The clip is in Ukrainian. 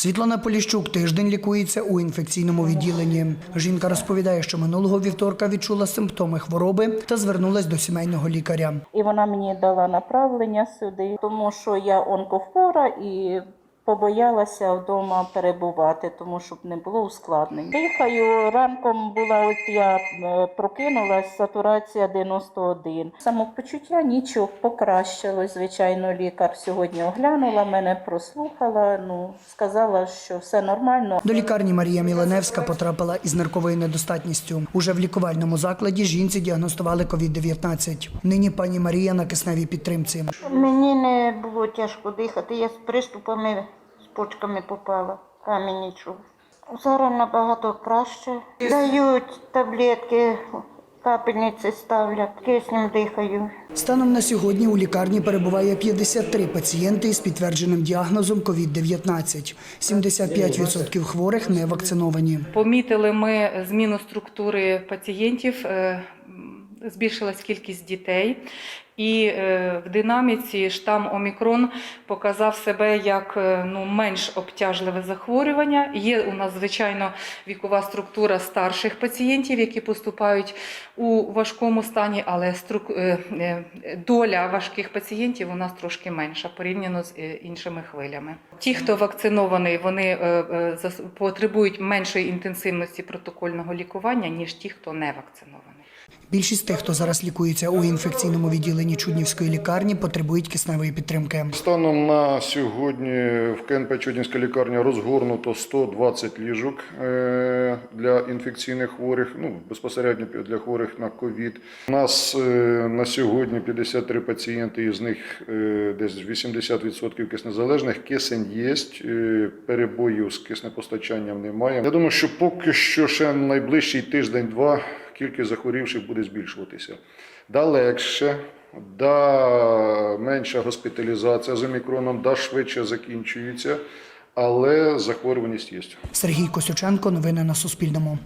Світлана Поліщук тиждень лікується у інфекційному відділенні. Жінка розповідає, що минулого вівторка відчула симптоми хвороби та звернулась до сімейного лікаря. І вона мені дала направлення сюди, тому що я онкохвора і побоялася вдома перебувати, тому щоб не було ускладнень. Дихаю ранком була, от я е, прокинулась, сатурація 91. Самопочуття нічого покращилось. Звичайно, лікар сьогодні оглянула мене, прослухала. Ну сказала, що все нормально. До лікарні Марія Міленевська потрапила із нирковою недостатністю. Уже в лікувальному закладі жінці діагностували COVID-19. Нині пані Марія на кисневій підтримці. Мені не було тяжко дихати, я з приступами почками попала, камінь нічого. Зараз набагато краще. Дають таблетки, капельниці ставлять, киснем дихаю. Станом на сьогодні у лікарні перебуває 53 пацієнти із підтвердженим діагнозом COVID-19. 75% хворих не вакциновані. Помітили ми зміну структури пацієнтів, е, збільшилась кількість дітей, і е, в динаміці штам Омікрон показав себе як е, ну, менш обтяжливе захворювання. Є у нас, звичайно, вікова структура старших пацієнтів, які поступають у важкому стані, але струк- е, доля важких пацієнтів у нас трошки менша порівняно з іншими хвилями. Ті, хто вакцинований, вони потребують меншої інтенсивності протокольного лікування, ніж ті, хто не вакцинований. Більшість тих, хто зараз лікується у інфекційному відділенні Чуднівської лікарні, потребують кисневої підтримки. Станом на сьогодні в КНП Чудінська лікарня розгорнуто 120 ліжок е, для інфекційних хворих, ну безпосередньо для хворих на ковід. У нас е, на сьогодні 53 пацієнти, із них е, десь 80% киснезалежних. Кисень є, перебоїв з киснепостачанням немає. Я думаю, що поки що ще найближчий тиждень-два кількість захворівших буде збільшуватися. Да легше, да менша госпіталізація з омікроном, да швидше закінчується, але захворюваність є. Сергій Косюченко. Новини на Суспільному.